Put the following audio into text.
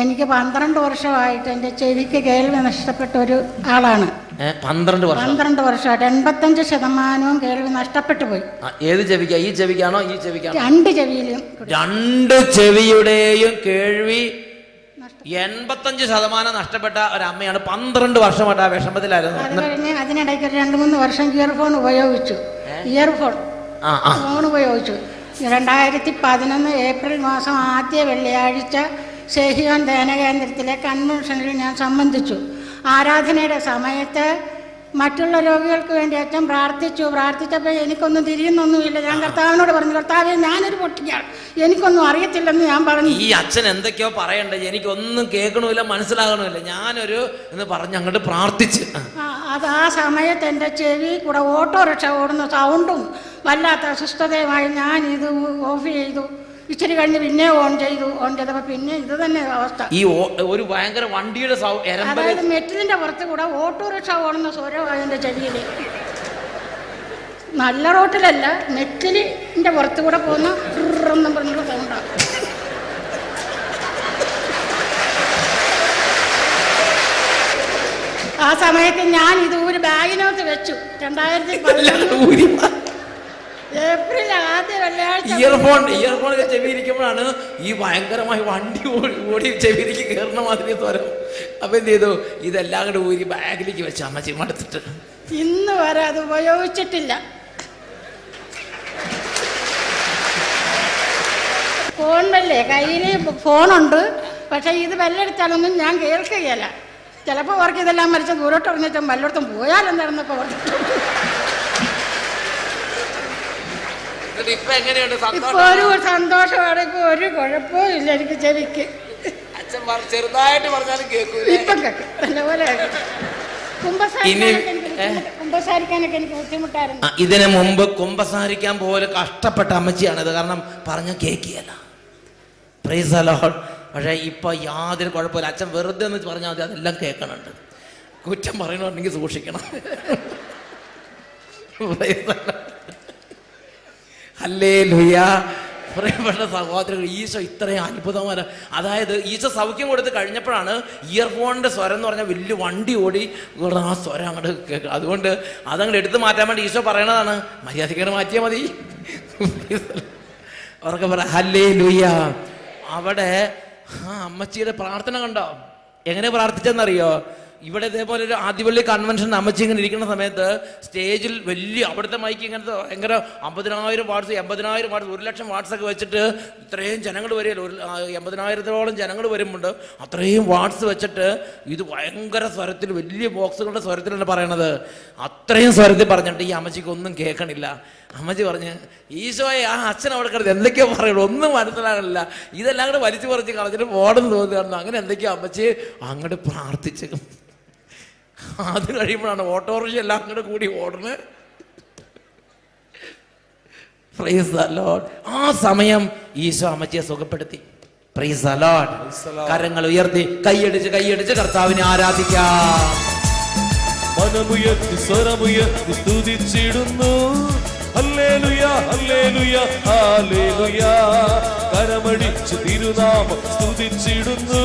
എനിക്ക് പന്ത്രണ്ട് വർഷമായിട്ട് എന്റെ ചെവിക്ക് കേൾവി നഷ്ടപ്പെട്ട ഒരു ആളാണ്. പന്ത്രണ്ട് വർഷം. പന്ത്രണ്ട് വർഷമായിട്ട് എൺപത്തഞ്ച് ശതമാനവും കേൾവി നഷ്ടപ്പെട്ടു പോയി. ഏത് ചെവിക്കാ? ഈ ചെവിക്കാണോ? ഈ ചെവിക്കാണോ? രണ്ട് ചെവിയിലും രണ്ട് ചെവിയുടെയും കേൾവി എൺപത്തഞ്ച് ശതമാനം നഷ്ടപ്പെട്ട ഒരമ്മയാണ്. പന്ത്രണ്ട് വർഷമായിട്ട് ആ വിഷമത്തിലായിരുന്നു അത് കഴിഞ്ഞ് അതിനിടയ്ക്ക് ഒരു രണ്ട് മൂന്ന് വർഷം ഇയർഫോൺ ഉപയോഗിച്ചു. ഇയർഫോൺ. ഫോൺ ഉപയോഗിച്ചു. രണ്ടായിരത്തി പതിനൊന്ന് ഏപ്രിൽ മാസം ആദ്യ വെള്ളിയാഴ്ച ഷെഹിയോൻ ധ്യാനകേന്ദ്രത്തിലെ കൺവെൻഷനിൽ ഞാൻ സംബന്ധിച്ചു. ആരാധനയുടെ സമയത്ത് മറ്റുള്ള രോഗികൾക്ക് വേണ്ടി അച്ഛൻ പ്രാർത്ഥിച്ചു. പ്രാർത്ഥിച്ചപ്പോൾ എനിക്കൊന്നും തിരിയുന്നൊന്നുമില്ല. ഞാൻ കർത്താവിനോട് പറഞ്ഞു കർത്താവെ ഞാനൊരു പൊട്ടിക്കാണ്. എനിക്കൊന്നും അറിയത്തില്ലെന്ന് ഞാൻ പറഞ്ഞു. ഈ അച്ഛൻ എന്തൊക്കെയോ പറയണ്ടേ? എനിക്കൊന്നും കേൾക്കണമില്ല മനസ്സിലാകണമില്ല. ഞാനൊരു എന്ന് പറഞ്ഞ് അങ്ങോട്ട് പ്രാർത്ഥിച്ച്. അത് ആ സമയത്ത് എന്റെ ചെവി കൂടെ ഓട്ടോറിക്ഷ ഓടുന്ന സൗണ്ടും വല്ലാത്ത അസ്വസ്ഥതയുമായി ഞാൻ ഇത് ഓഫ് ചെയ്തു. ഇച്ചിരി കഴിഞ്ഞ് പിന്നെ ഓൺ ചെയ്തു ഓൺ ചെയ്തപ്പോ പിന്നെ ഇത് തന്നെ അവസ്ഥ. ഈ ഒരു ഭയങ്കര വണ്ടിയുടെ അതായത് മെറ്റലിന്റെ പുറത്ത് കൂടെ ഓട്ടോറിക്ഷ ഓടുന്ന സ്വരമാണ് എന്റെ ചെവിയിൽ നല്ല റോട്ടിലല്ല മെറ്റലിന്റെ പുറത്ത് കൂടെ പോകുന്ന എന്നും പറഞ്ഞുള്ള സൗണ്ടാണ് ആ സമയത്ത് ഞാൻ ഇത് ഒരു ബാഗിനകത്ത് വെച്ചു. രണ്ടായിരത്തി പതിനൊന്ന് ഊരി ഏപ്രിൽ ആദ്യ വെള്ളിയാഴ്ച ഇയർഫോൺ ഇയർഫോൺ ചെവി ഇരിക്കുമ്പോഴാണ് ഈ ഭയങ്കരമായി വണ്ടി ഓടി ഓടി ചെവിയിലേക്ക് കയറുന്ന മാതിരി സ്വരം. അപ്പൊ എന്ത് ചെയ്തു? ഇതെല്ലാം കൂടെ ഊരി ബാഗിലേക്ക് വെച്ച അമ്മച്ചി മടുത്തിട്ട്. ഇന്ന് വരെ അത് ഉപയോഗിച്ചിട്ടില്ല. ഫോണല്ലേ? കയ്യിൽ ഫോണുണ്ട്. പക്ഷെ ഇത് ബെല്ലടിച്ചാലൊന്നും ഞാൻ കേൾക്കുകയില്ല. ചിലപ്പോൾ ഓർക്ക് ഇതെല്ലാം മരിച്ച ദൂരോട്ട് ഇറങ്ങിച്ചാൽ വല്ലയിടത്തും പോയാലെന്താണെന്നൊക്കെ പറഞ്ഞു ഇപ്പൊ എങ്ങനെയുണ്ട് ഇപ്പൊ ഒരു സന്തോഷമാണ് ഇപ്പൊ ഒരു കുഴപ്പവും ഇല്ല എനിക്ക് ചെവിക്ക് അച്ഛൻ ചെറുതായിട്ട് പറഞ്ഞാലും കേൾക്കൂല ഇപ്പം കേൾക്കും നല്ലപോലെ ഇതിനു മുമ്പ് കുമ്പസാരിക്കാൻ പോലെ കഷ്ടപ്പെട്ട അമ്മച്ചിയാണിത് കാരണം പറഞ്ഞ കേക്കിയല്ല. പ്രൈസ് അലോട്ട് പക്ഷേ ഇപ്പൊ യാതൊരു കുഴപ്പമില്ല. അച്ഛൻ വെറുതെ എന്ന് പറഞ്ഞാൽ മതി അതെല്ലാം കേൾക്കണുണ്ട്. കുറ്റം പറയണുണ്ടെങ്കിൽ സൂക്ഷിക്കണം. Lord. ലുയാ പ്രിയപ്പെട്ട സഹോദരങ്ങൾ ഈശോ ഇത്രയും അത്ഭുതമായ അതായത് ഈശോ സൗഖ്യം കൊടുത്ത് കഴിഞ്ഞപ്പോഴാണ് ഇയർഫോണിന്റെ സ്വരം എന്ന് പറഞ്ഞാൽ വലിയ വണ്ടി ഓടി ആ സ്വരം അങ്ങോട്ട് കേൾക്കുക. അതുകൊണ്ട് അതങ്ങോട്ട് എടുത്തു മാറ്റാൻ വേണ്ടി ഈശോ പറയണതാണ്. മര്യാദയ്ക്ക് മാറ്റിയാൽ മതി. അവർക്ക് പറ ഹല്ലേ ലുയ്യ അവിടെ ആ അമ്മച്ചിയുടെ പ്രാർത്ഥന കണ്ടോ? എങ്ങനെ പ്രാർത്ഥിച്ചെന്നറിയോ? ഇവിടെ ഇതേപോലെ ഒരു ആദ്യപള്ളി കൺവെൻഷൻ അമ്മച്ചി ഇങ്ങനെ ഇരിക്കുന്ന സമയത്ത് സ്റ്റേജിൽ വലിയ അവിടുത്തെ മൈക്ക് ഇങ്ങനത്തെ ഭയങ്കര അമ്പതിനായിരം വാട്സ് എൺപതിനായിരം വാട്സ് ഒരു ലക്ഷം വാട്സൊക്കെ വെച്ചിട്ട് ഇത്രയും ജനങ്ങൾ വരികയല്ലോ? ഒരു എൺപതിനായിരത്തോളം ജനങ്ങൾ വരുമ്പോണ്ട്. അത്രയും വാട്സ് വെച്ചിട്ട് ഇത് ഭയങ്കര സ്വരത്തിൽ വലിയ ബോക്സുകളുടെ സ്വരത്തിലാണ് പറയണത്. അത്രയും സ്വരത്തിൽ പറഞ്ഞിട്ട് ഈ അമ്മച്ചിക്ക് ഒന്നും കേൾക്കണില്ല. അമ്മച്ചി പറഞ്ഞ് ഈശോയെ ആ അച്ഛൻ അവിടെ കിടന്ന് എന്തൊക്കെയോ പറയുള്ളൂ ഒന്നും മനസ്സിലാകണില്ല ഇതെല്ലാം കൂടെ വലിച്ചു പറിച്ച് കളഞ്ഞിട്ട് പോകണമെന്ന് തോന്നുകയാണെന്ന് അങ്ങനെ എന്തൊക്കെയോ അമ്മച്ചി അങ്ങോട്ട് പ്രാർത്ഥിച്ചു അത് കഴിയുമ്പോഴാണ് ഓട്ടോറിക്ഷ എല്ലാം കൂടെ കൂടി ഓടുന്നത് പ്രൈസ് Lord. ആ സമയം ഈശോ അമ്മച്ചിയെ സുഖപ്പെടുത്തി. Praise Lord. കരങ്ങൾ ഉയർത്തി കൈയടിച്ച് കൈയടിച്ച് കർത്താവിനെ ആരാധിക്കാം. മനമുയർത്തി സ്വരമുയർത്തി സ്തുതിച്ചിടുന്നു. Hallelujah hallelujah hallelujah. കരമടിച്ച് തിരുനാമം സ്തുതിച്ചിടുന്നു.